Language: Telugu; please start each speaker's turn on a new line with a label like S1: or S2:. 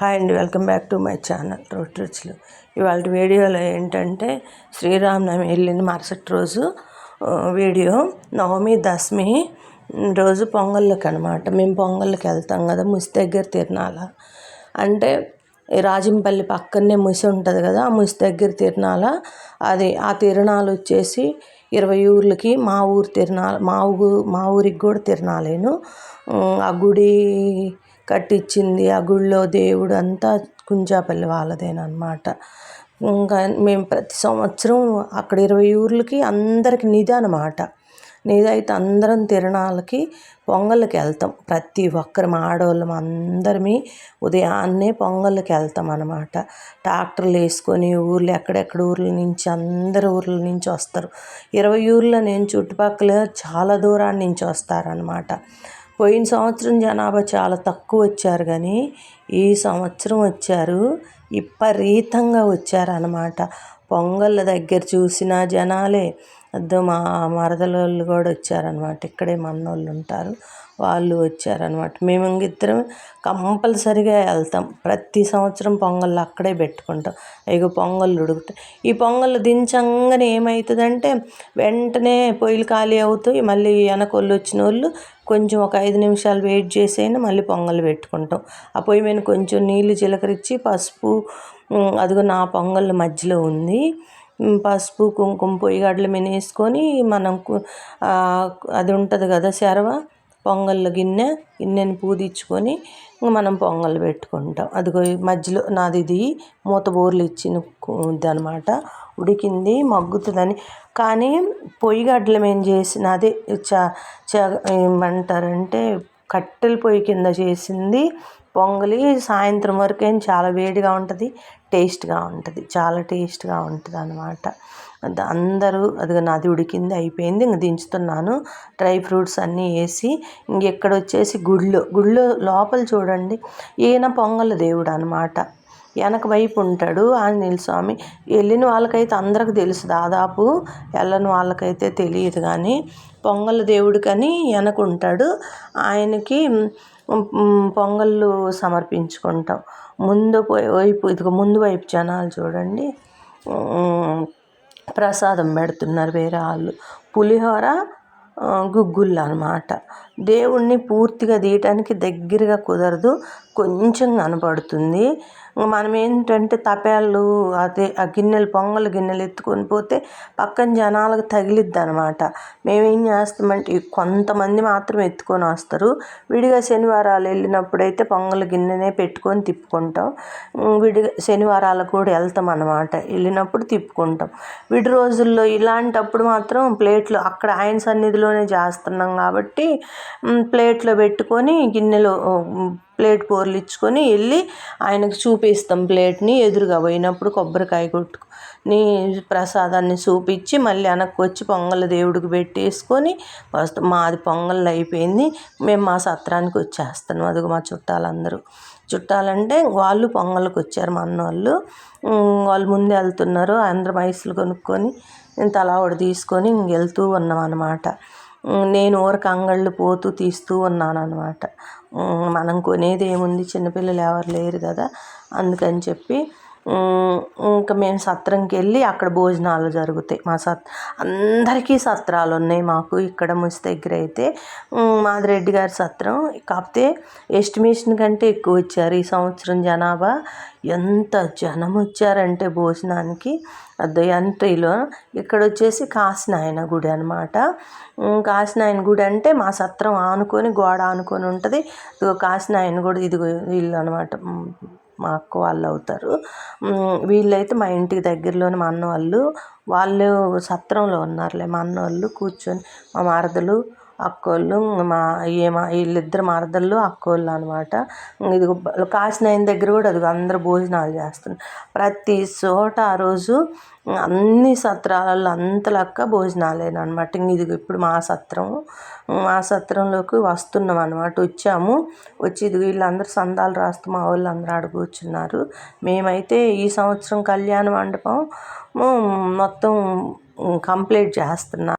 S1: హాయ్ అండి welcome back to my channel road రుచులు. ఇవాళ వీడియోలో ఏంటంటే శ్రీరామనవమి వెళ్ళిన మరుసటి రోజు వీడియో నవమి దశమి రోజు పొంగళ్ళకి అనమాట మేము పొంగళ్ళకి వెళ్తాం కదా ముసి దగ్గర తిరణాల. అంటే రాజంపల్లి పక్కనే ముసి ఉంటుంది కదా ఆ ముసి దగ్గర తిరణాల. అది ఆ తిరణాలు వచ్చేసి ఇరవై ఊర్లకి మా ఊరు తిరణాల మా ఊరు మా ఊరికి కూడా తిరణాలేను. ఆ గుడి కట్టించింది ఆ గుళ్ళో దేవుడు అంతా కుంజాపల్లి వాళ్ళదేనమాట ఇంకా మేము ప్రతి సంవత్సరం అక్కడ ఇరవై ఊర్లకి అందరికి నిధి అనమాట నిధి అయితే అందరం తిరణాలకి పొంగల్కి వెళ్తాం. ప్రతి ఒక్కరం ఆడవాళ్ళం అందరమీ ఉదయాన్నే పొంగల్కి వెళ్తాం అనమాట ట్రాక్టర్లు వేసుకొని ఊర్లు ఎక్కడెక్కడ ఊర్ల నుంచి అందరు ఊర్ల నుంచి వస్తారు. ఇరవై ఊర్లో నేను చుట్టుపక్కల చాలా దూరాన్ని నుంచి వస్తారనమాట పోయిన సంవత్సరం జనాభా చాలా తక్కువ వచ్చారు కానీ ఈ సంవత్సరం వచ్చారు. విపరీతంగా వచ్చారనమాట పొంగళ్ళ దగ్గర చూసిన జనాలే అద్దో మా మరదలోళ్ళు కూడా వచ్చారనమాట ఇక్కడే మన్నోళ్ళు ఉంటారు. వాళ్ళు వచ్చారనమాట మేము ఇద్దరం కంపల్సరిగా వెళ్తాం. ప్రతి సంవత్సరం పొంగళ్ళు అక్కడే పెట్టుకుంటాం. ఇక పొంగళ్ళు ఉడుకుతాయి. ఈ పొంగళ్ళు దించంగానే ఏమవుతుందంటే వెంటనే పొయ్యిలు ఖాళీ అవుతాయి. మళ్ళీ వెనకొళ్ళు వచ్చిన వాళ్ళు కొంచెం ఒక ఐదు నిమిషాలు వెయిట్ చేసైనా మళ్ళీ పొంగల్ పెట్టుకుంటాం. ఆ పొయ్యి మీద కొంచెం నీళ్ళు చిలకరించి పసుపు అదిగో నా పొంగల్ మధ్యలో ఉంది. పసుపు కుంకుమ పొయ్యి గడ్డల మీద వేసుకొని మనం అది ఉంటుంది కదా శరవ పొంగల్ గిన్నె గిన్నెని పూదించుకొని మనం పొంగల్ పెట్టుకుంటాం. అదిగో మధ్యలో నాది ఇది మూత బోర్లు ఇచ్చిన అనమాట ఉడికింది మగ్గుతుందని. కానీ పొయ్యి గడ్డల మేము చేసిన అదే చ ఏమంటారంటే కట్టెల పొయ్యి కింద చేసింది పొంగలి సాయంత్రం వరకు ఏం చాలా వేడిగా ఉంటుంది టేస్ట్గా ఉంటుంది చాలా టేస్ట్గా ఉంటుంది అనమాట అందరూ అది నాది ఉడికింది అయిపోయింది ఇంక దించుతున్నాను. డ్రై ఫ్రూట్స్ అన్నీ వేసి ఇంకెక్కడ వచ్చేసి గుళ్ళు గుళ్ళు లోపల చూడండి ఈయన పొంగల దేవుడు అనమాట వెనక వైపు ఉంటాడు ఆంజనేయ స్వామి. వెళ్ళిన వాళ్ళకైతే అందరికి తెలుసు దాదాపు వెళ్ళని వాళ్ళకైతే తెలియదు కానీ పొంగల్ దేవుడికని వెనక ఉంటాడు ఆయనకి పొంగళ్ళు సమర్పించుకుంటాం. ముందు వైపు ఇదిగో ముందు వైపు జనాలు చూడండి. ప్రసాదం పెడుతున్నారు వేరే వాళ్ళు. పులిహోర గుగ్గుళ్ళు అనమాట దేవుణ్ణి పూర్తిగా తీయటానికి దగ్గరగా కుదరదు కొంచెం కనపడుతుంది. మనం ఏంటంటే తపేళ్ళు అదే ఆ గిన్నెలు పొంగల్ గిన్నెలు ఎత్తుకొని పోతే పక్కన జనాలకు తగిలిద్ది అనమాట మేమేం చేస్తామంటే కొంతమంది మాత్రం ఎత్తుకొని వస్తారు. విడిగా శనివారాలు వెళ్ళినప్పుడైతే అయితే పొంగల్ గిన్నెనే పెట్టుకొని తిప్పుకుంటాం. విడిగా శనివారాలకు కూడా వెళ్తాం అనమాట వెళ్ళినప్పుడు తిప్పుకుంటాం. విడి రోజుల్లో ఇలాంటప్పుడు మాత్రం ప్లేట్లు అక్కడ ఆయన సన్నిధిలోనే చేస్తున్నాం కాబట్టి ప్లేట్లో పెట్టుకొని గిన్నెలో ప్లేట్ ఇచ్చుకొని వెళ్ళి ఆయనకు చూపిస్తాం ప్లేట్ని ఎదురుగా పోయినప్పుడు కొబ్బరికాయ కొట్టుకొని ప్రసాదాన్ని చూపించి మళ్ళీ వెనక్కి వచ్చి పొంగల్ దేవుడికి పెట్టేసుకొని వస్తాం మాది పొంగల్ అయిపోయింది. మేము మా సత్రానికి వచ్చేస్తాను. అది మా చుట్టాలందరూ. చుట్టాలంటే వాళ్ళు పొంగల్కి వచ్చారు మా అన్నోళ్ళు వాళ్ళు. ముందే వెళ్తున్నారు. అందరం ఐసులు కొనుక్కొని తలా ఒకటి తీసుకొని వెళ్తూ ఉన్నాం అన్నమాట. నేను ఊరికి అంగళ్ళు పోతూ తీస్తూ ఉన్నాను అనమాట మనం కొనేది ఏముంది? చిన్నపిల్లలు ఎవరు లేరు కదా. అందుకని చెప్పి ఇంకా మేము సత్రంకి వెళ్ళి అక్కడ భోజనాలు జరుగుతాయి. మా సత్ అందరికీ సత్రాలు ఉన్నాయి మాకు. ఇక్కడ ముసి దగ్గర అయితే మాదిరెడ్డి గారి సత్రం. కాకపోతే ఎస్టిమేషన్ కంటే ఎక్కువ వచ్చారు ఈ సంవత్సరం జనాభా. ఎంత జనం వచ్చారంటే భోజనానికి. ఎంట్రీలో ఇక్కడ వచ్చేసి కాసినాయన గుడి అనమాట కాసినాయన గుడి అంటే మా సత్రం ఆనుకొని గోడ ఆనుకొని ఉంటుంది. ఇదిగో కాసినాయన గుడి ఇదిగో ఇల్లు అనమాట మా అక్క వాళ్ళు అవుతారు. వీళ్ళైతే మా ఇంటికి దగ్గరలోనే మా అన్న వాళ్ళు. వాళ్ళు సత్రంలో ఉన్నారులే మా అన్న వాళ్ళు కూర్చొని మా మరదలు అక్కోళ్ళు మా ఏమా వీళ్ళిద్దరు మరదళ్ళు అక్కోళ్ళు అనమాట ఇది కాసిన ఆయన దగ్గర కూడా అది అందరూ భోజనాలు చేస్తున్నారు. ప్రతి చోట ఆ రోజు అన్ని సత్రాలలో అంతలక్క భోజనాలేనమాట ఇది ఇప్పుడు మా సత్రం మా సత్రంలోకి వస్తున్నాం అనమాట వచ్చాము. వచ్చి ఇది వీళ్ళందరూ సందాలు రాస్తూ మా వాళ్ళు అందరూ ఆడ కూర్చున్నారు. మేమైతే ఈ సంవత్సరం కళ్యాణ మండపం మొత్తం కంప్లీట్ చేస్తున్నాం.